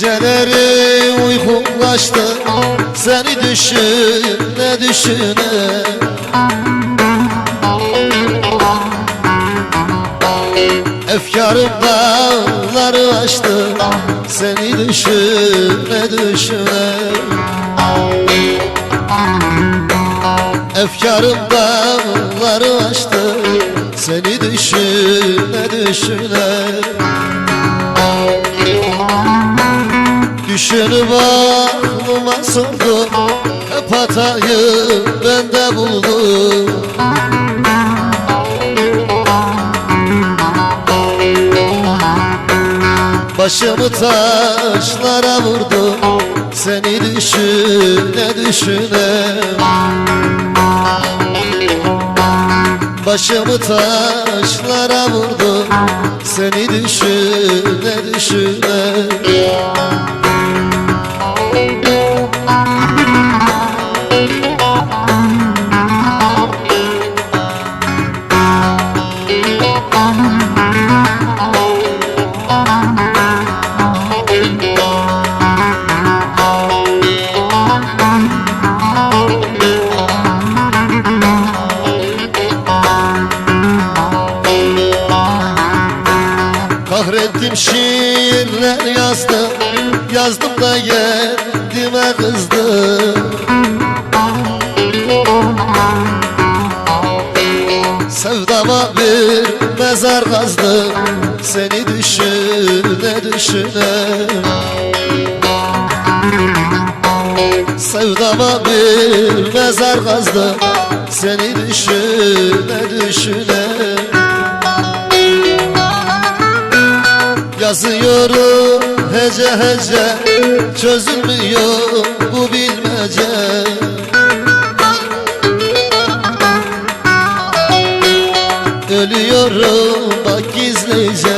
Geceleri uykum kaçtı Seni düşüne düşüne. Efkarım dağları aştı Seni düşüne düşüne. Efkarım dağları aştı Seni düşüne düşüne Düşünüp aklıma sordum Hep hatayı bende buldum. Başımı taşlara vurdum Seni düşüne düşüne. Başımı taşlara vurdum Seni düşüne düşüne Kahrettim şiirler yazdım Yazdım da kendime kızdım. Sevdama bir mezar kazdım Seni düşüne düşüne. Sevdama bir mezar kazdım Seni düşüne düşüne Yazıyorum. Hece hece Çözülmüyor bu bilmece. Ölüyorum bak gizlice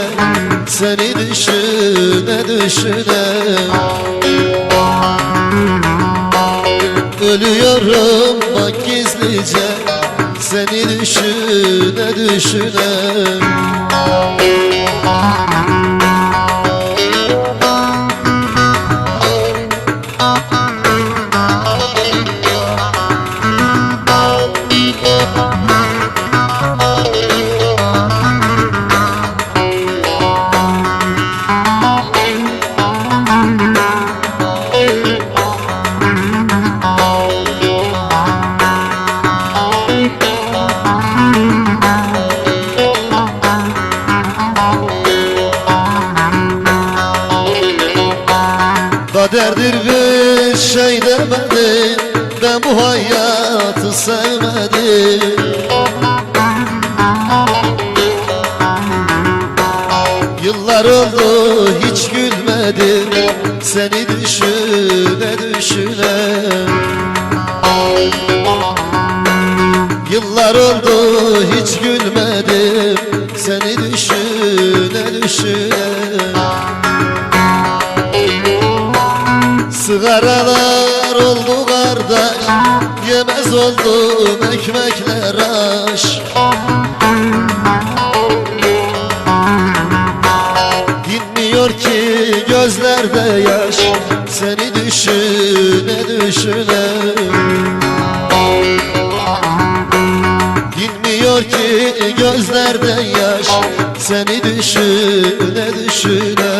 Seni düşüne düşüne. Ölüyorum bak gizlice Seni düşüne düşüne bir demedim Ben bu hayatı sevmedim. Yıllar oldu hiç gülmedim Seni düşüne düşüne. Yıllar oldu hiç gülmedim Seni düşüne düşüne. Sigaralar Yemez oldum ekmekler aş. Dinmiyor ki gözlerde yaş. Seni düşüne düşüne. Dinmiyor ki gözlerde yaş. Seni düşüne düşüne